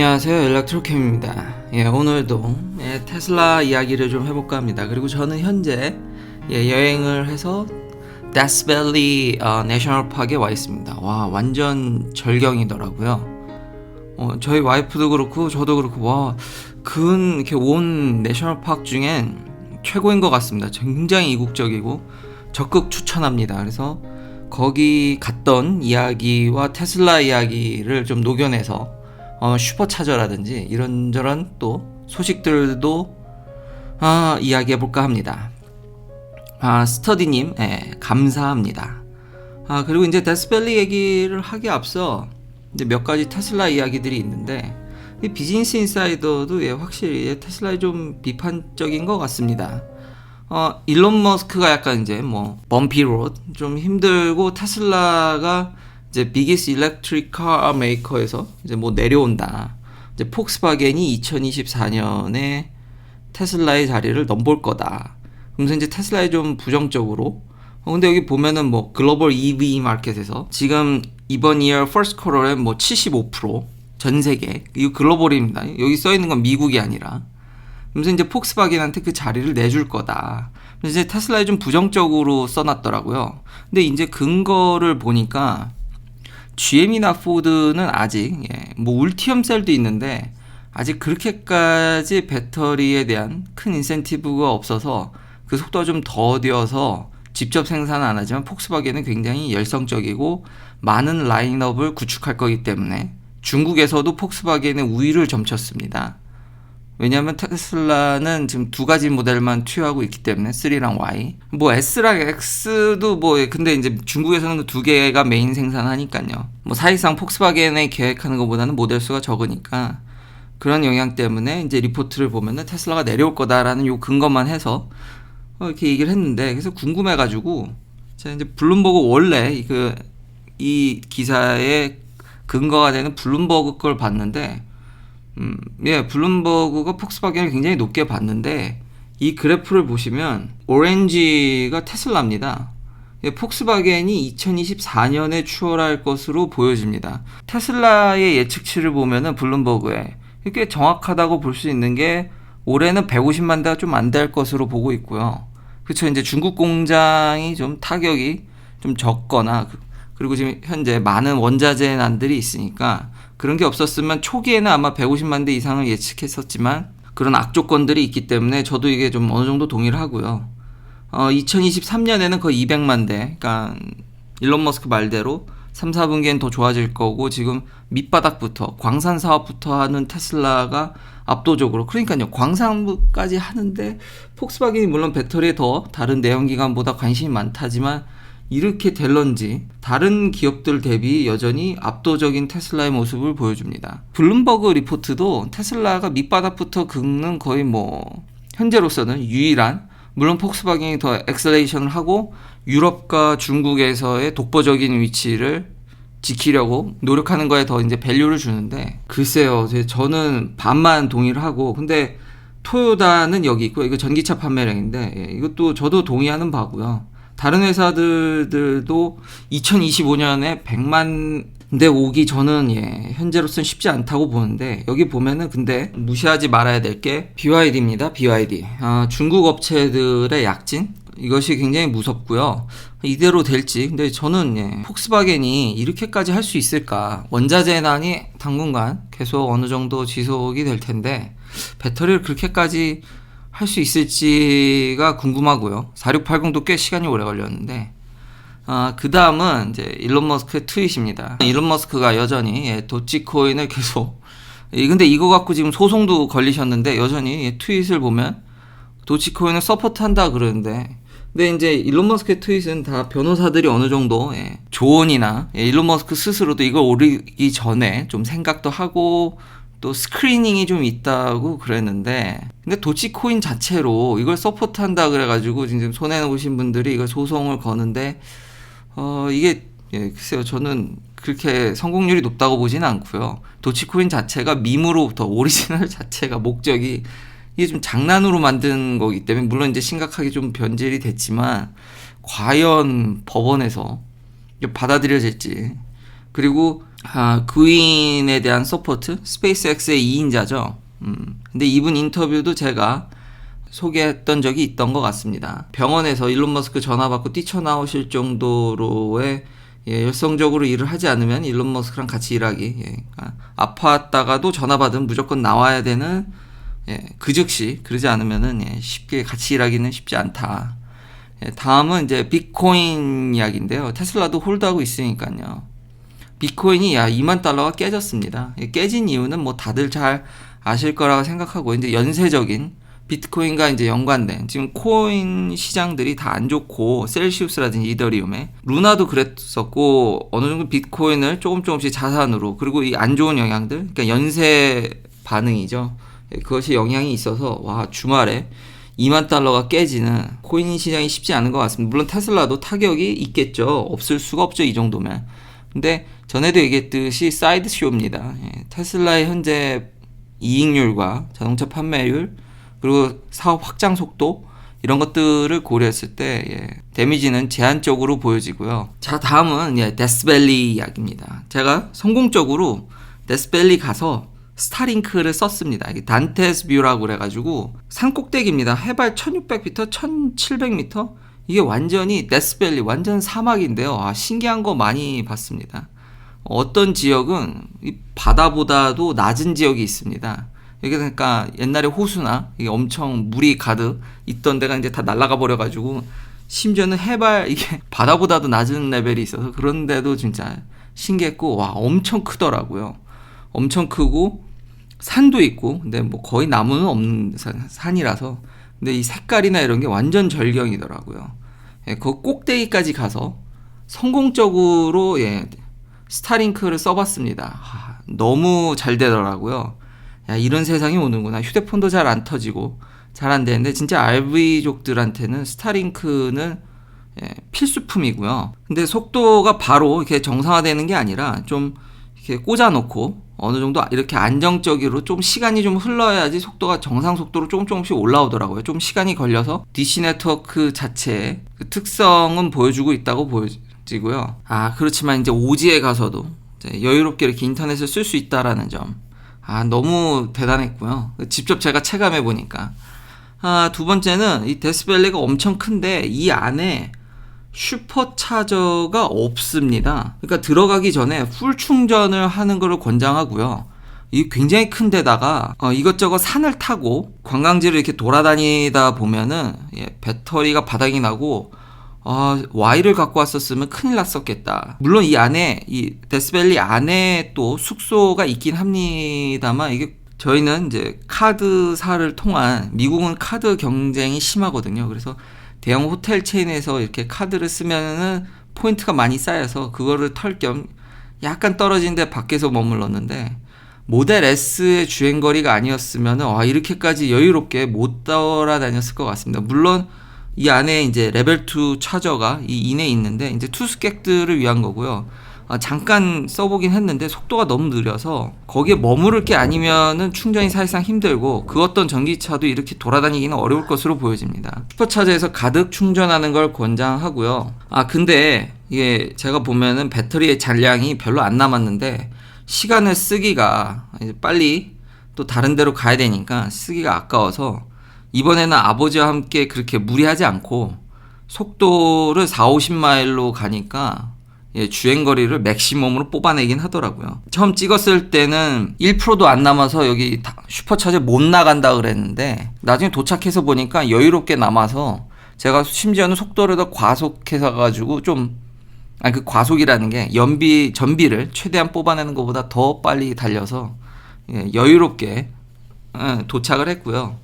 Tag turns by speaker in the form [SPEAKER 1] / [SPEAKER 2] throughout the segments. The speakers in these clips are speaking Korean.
[SPEAKER 1] 안녕하세요. 엘렉트로캠입니다. 예, 오늘도 예, 테슬라 이야기를 좀 해볼까 합니다. 그리고 저는 현재 예, 여행을 해서 데스밸리 어, 내셔널 파크에 와 있습니다. 와 완전 절경이더라고요. 어, 저희 와이프도 그렇고 저도 그렇고 와근 이렇게 온 내셔널 파크 중엔 최고인 것 같습니다. 굉장히 이국적이고 적극 추천합니다. 그래서 거기 갔던 이야기와 테슬라 이야기를 좀 녹여내서 어, 슈퍼차저라든지 이런저런 또 소식들도 아, 이야기해 볼까 합니다. 아, 스터디님, 예, 감사합니다. 아, 그리고 이제 데스밸리 얘기를 하기 앞서 이제 몇 가지 테슬라 이야기들이 있는데 이 비즈니스 인사이더도 예, 확실히 예, 테슬라에 좀 비판적인 것 같습니다. 어, 일론 머스크가 약간 이제 뭐 범피 로드 좀 힘들고 테슬라가 이제 비기스 일렉트릭 카 메이커에서 이제 뭐 내려온다. 이제 폭스바겐이 2024년에 테슬라의 자리를 넘볼 거다. 그러면서 이제 테슬라에 좀 부정적으로 어, 근데 여기 보면은 뭐 글로벌 EV 마켓에서 지금 이번 이어 퍼스트 쿼터에 뭐 75%전 세계 이거 글로벌입니다. 여기 써 있는 건 미국이 아니라 그래서 이제 폭스바겐한테 그 자리를 내줄 거다. 이제 테슬라에 좀 부정적으로 써놨더라고요. 근데 이제 근거를 보니까 GM이나 포드는 아직 예, 뭐 울티엄 셀도 있는데 아직 그렇게까지 배터리에 대한 큰 인센티브가 없어서 그 속도가 좀 더뎌서 직접 생산은 안 하지만 폭스바겐은 굉장히 열성적이고 많은 라인업을 구축할 거기 때문에 중국에서도 폭스바겐의 우위를 점쳤습니다. 왜냐하면 테슬라는 지금 두 가지 모델만 투여하고 있기 때문에 3랑 Y. 뭐 S랑 X도 뭐 근데 이제 중국에서는 그 두 개가 메인 생산하니까요. 뭐 사실상 폭스바겐에 계획하는 것보다는 모델 수가 적으니까 그런 영향 때문에 이제 리포트를 보면은 테슬라가 내려올 거다라는 요 근거만 해서 어 이렇게 얘기를 했는데 그래서 궁금해가지고 제가 이제 블룸버그 원래 그 이 기사의 근거가 되는 블룸버그 걸 봤는데 음, 예, 블룸버그가 폭스바겐을 굉장히 높게 봤는데 이 그래프를 보시면 오렌지가 테슬라입니다. 예, 폭스바겐이 2024년에 추월할 것으로 보여집니다. 테슬라의 예측치를 보면은 블룸버그에 이게 정확하다고 볼 수 있는 게 올해는 150만 대가 좀 안 될 것으로 보고 있고요. 그렇죠. 이제 중국 공장이 좀 타격이 좀 적거나 그리고 지금 현재 많은 원자재 난들이 있으니까 그런 게 없었으면 초기에는 아마 150만 대 이상을 예측했었지만 그런 악조건들이 있기 때문에 저도 이게 좀 어느 정도 동의를 하고요. 어, 2023년에는 거의 200만 대, 그러니까 일론 머스크 말대로 3, 4분기엔 더 좋아질 거고 지금 밑바닥부터 광산 사업부터 하는 테슬라가 압도적으로 그러니까요 광산까지 하는데 폭스바겐이 물론 배터리에 더 다른 내연기관보다 관심이 많다지만 이렇게 될런지 다른 기업들 대비 여전히 압도적인 테슬라의 모습을 보여줍니다. 블룸버그 리포트도 테슬라가 밑바닥부터 긁는 거의 뭐 현재로서는 유일한 물론 폭스바겐이 더 엑셀레이션을 하고 유럽과 중국에서의 독보적인 위치를 지키려고 노력하는 거에 더 이제 밸류를 주는데 글쎄요 저는 반만 동의를 하고 근데 토요다는 여기 있고 이거 전기차 판매량인데 예, 이것도 저도 동의하는 바고요. 다른 회사들도 2025년에 100만 대 오기 저는 예, 현재로서는 쉽지 않다고 보는데 여기 보면은 근데 무시하지 말아야 될 게 BYD입니다. BYD. 아, 중국 업체들의 약진 이것이 굉장히 무섭고요. 이대로 될지. 근데 저는 예, 폭스바겐이 이렇게까지 할 수 있을까? 원자재 난이 당분간 계속 어느 정도 지속이 될 텐데 배터리를 그렇게까지 할 수 있을지가 궁금하고요. 4680도 꽤 시간이 오래 걸렸는데 아, 그 다음은 이제 일론 머스크의 트윗입니다. 일론 머스크가 여전히 예, 도치코인을 계속 근데 이거 갖고 지금 소송도 걸리셨는데 여전히 예, 트윗을 보면 도치코인을 서포트한다 그러는데 근데 이제 일론 머스크의 트윗은 다 변호사들이 어느 정도 예, 조언이나 예, 일론 머스크 스스로도 이걸 오르기 전에 좀 생각도 하고 또 스크리닝이 좀 있다고 그랬는데 근데 도치코인 자체로 이걸 서포트한다 그래가지고 지금 손해 놓으신 분들이 이걸 소송을 거는데 어 이게 예, 글쎄요 저는 그렇게 성공률이 높다고 보지는 않고요. 도치코인 자체가 밈으로부터 오리지널 자체가 목적이 이게 좀 장난으로 만든 거기 때문에 물론 이제 심각하게 좀 변질이 됐지만 과연 법원에서 받아들여질지 그리고 아, 그윈에 대한 서포트, 스페이스X의 2인자죠. 음, 근데 이분 인터뷰도 제가 소개했던 적이 있던 것 같습니다. 병원에서 일론 머스크 전화 받고 뛰쳐나오실 정도로의 예, 열성적으로 일을 하지 않으면 일론 머스크랑 같이 일하기. 예, 아, 아팠다가도 전화 받으면 무조건 나와야 되는 예, 그 즉시 그러지 않으면은 예, 쉽게 같이 일하기는 쉽지 않다. 예, 다음은 이제 비트코인 이야기인데요. 테슬라도 홀드하고 있으니까요. 비트코인이 야 2만 달러가 깨졌습니다. 예, 깨진 이유는 뭐 다들 잘 아실 거라고 생각하고 이제 연쇄적인 비트코인과 이제 연관된 지금 코인 시장들이 다 안 좋고 셀시우스라든지 이더리움에 루나도 그랬었고 어느 정도 비트코인을 조금 조금씩 자산으로 그리고 이 안 좋은 영향들 그러니까 연쇄 반응이죠. 예, 그것이 영향이 있어서 와 주말에 2만 달러가 깨지는 코인 시장이 쉽지 않은 것 같습니다. 물론 테슬라도 타격이 있겠죠. 없을 수가 없죠. 이 정도면. 근데 전에도 얘기했듯이 사이드 쇼입니다. 예, 테슬라의 현재 이익률과 자동차 판매율 그리고 사업 확장 속도 이런 것들을 고려했을 때 예, 데미지는 제한적으로 보여지고요. 자 다음은 예, 데스밸리 이야기입니다. 제가 성공적으로 데스밸리 가서 스타링크를 썼습니다. 이게 단테스 뷰라고 그래가지고 산 꼭대기입니다. 해발 1600m, 1700m 이게 완전히 데스밸리 완전 사막인데요. 아, 신기한 거 많이 봤습니다. 어떤 지역은 이 바다보다도 낮은 지역이 있습니다. 이게 그러니까 옛날에 호수나 엄청 물이 가득 있던 데가 이제 다 날아가 버려가지고 심지어는 해발 이게 바다보다도 낮은 레벨이 있어서 그런데도 진짜 신기했고 와 엄청 크더라고요. 엄청 크고 산도 있고 근데 뭐 거의 나무는 없는 산, 산이라서 근데 이 색깔이나 이런 게 완전 절경이더라고요. 예, 그 꼭대기까지 가서 성공적으로 예, 스타링크를 써봤습니다. 하, 너무 잘 되더라고요. 야, 이런 세상이 오는구나. 휴대폰도 잘 안 터지고 잘 안 되는데 진짜 RV족들한테는 스타링크는 예, 필수품이고요. 근데 속도가 바로 이렇게 정상화되는 게 아니라 좀 이렇게 꽂아놓고 어느 정도 이렇게 안정적으로 좀 시간이 좀 흘러야지 속도가 정상 속도로 조금 조금씩 올라오더라고요. 좀 시간이 걸려서 DC 네트워크 자체의 그 특성은 보여주고 있다고 보여 지고요. 아 그렇지만 이제 오지에 가서도 이제 여유롭게 이렇게 인터넷을 쓸 수 있다라는 점. 아 너무 대단했고요. 직접 제가 체감해 보니까. 아, 두 번째는 이 데스밸리가 엄청 큰데 이 안에 슈퍼차저가 없습니다. 그러니까 들어가기 전에 풀 충전을 하는 것을 권장하고요. 이 굉장히 큰 데다가 어, 이것저것 산을 타고 관광지를 이렇게 돌아다니다 보면은 예, 배터리가 바닥이 나고 아, Y를 갖고 왔었으면 큰일 났었겠다. 물론 이 안에 이 데스밸리 안에 또 숙소가 있긴 합니다만 이게 저희는 이제 카드사를 통한 미국은 카드 경쟁이 심하거든요. 그래서 대형 호텔 체인에서 이렇게 카드를 쓰면은 포인트가 많이 쌓여서 그거를 털 겸 약간 떨어진 데 밖에서 머물렀는데 모델 S의 주행 거리가 아니었으면은 와 이렇게까지 여유롭게 못 돌아다녔을 것 같습니다. 물론 이 안에 이제 레벨 2 차저가 이 이내에 있는데 이제 투숙객들을 위한 거고요. 아, 잠깐 써보긴 했는데 속도가 너무 느려서 거기에 머무를 게 아니면은 충전이 사실상 힘들고 그 어떤 전기차도 이렇게 돌아다니기는 어려울 것으로 보여집니다. 슈퍼차저에서 가득 충전하는 걸 권장하고요. 아 근데 이게 제가 보면은 배터리의 잔량이 별로 안 남았는데 시간을 쓰기가 빨리 또 다른 데로 가야 되니까 쓰기가 아까워서 이번에는 아버지와 함께 그렇게 무리하지 않고 속도를 4, 50마일로 가니까 예, 주행 거리를 맥시멈으로 뽑아내긴 하더라고요. 처음 찍었을 때는 1%도 안 남아서 여기 슈퍼차저 못 나간다 그랬는데 나중에 도착해서 보니까 여유롭게 남아서 제가 심지어는 속도를 더 과속해서 가지고 좀 아니 그 과속이라는 게 연비 전비를 최대한 뽑아내는 것보다 더 빨리 달려서 예, 여유롭게 예, 도착을 했고요.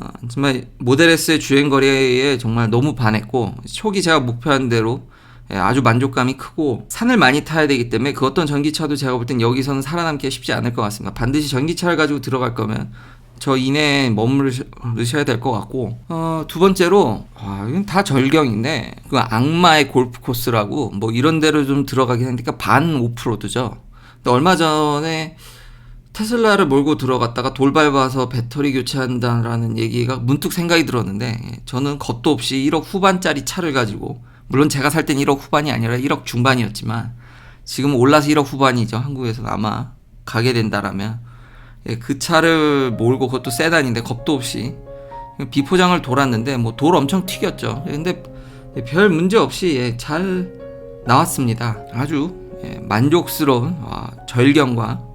[SPEAKER 1] 어, 정말 모델 S의 주행 거리에 정말 너무 반했고 초기 제가 목표한 대로 예, 아주 만족감이 크고 산을 많이 타야 되기 때문에 그 어떤 전기차도 제가 볼 땐 여기서는 살아남기가 쉽지 않을 것 같습니다. 반드시 전기차를 가지고 들어갈 거면 저 이내에 머무르셔야 될 것 같고 어, 두 번째로 아, 이건 다 절경인데 그 악마의 골프 코스라고 뭐 이런 데로 좀 들어가긴 했는데 그러니까 반 오프로드죠. 근데 얼마 전에 테슬라를 몰고 들어갔다가 돌 밟아서 배터리 교체한다라는 얘기가 문득 생각이 들었는데 저는 겉도 없이 1억 후반짜리 차를 가지고 물론 제가 살 땐 1억 후반이 아니라 1억 중반이었지만 지금 올라서 1억 후반이죠. 한국에서는 아마 가게 된다라면 예, 그 차를 몰고 그것도 세단인데 겁도 없이 비포장을 돌았는데 뭐 돌 엄청 튀겼죠. 예, 근데 별 문제 없이 예, 잘 나왔습니다. 아주 예, 만족스러운 아, 절경과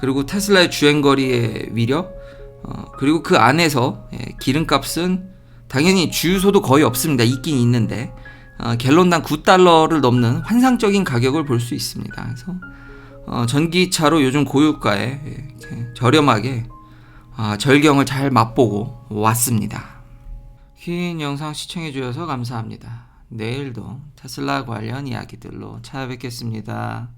[SPEAKER 1] 그리고 테슬라의 주행거리의 위력 어, 그리고 그 안에서 예, 기름값은 당연히 주유소도 거의 없습니다. 있긴 있는데 어, 갤론당 9달러를 넘는 환상적인 가격을 볼 수 있습니다. 그래서 어, 전기차로 요즘 고유가에 예, 저렴하게 아, 절경을 잘 맛보고 왔습니다. 긴 영상 시청해 주셔서 감사합니다. 내일도 테슬라 관련 이야기들로 찾아뵙겠습니다.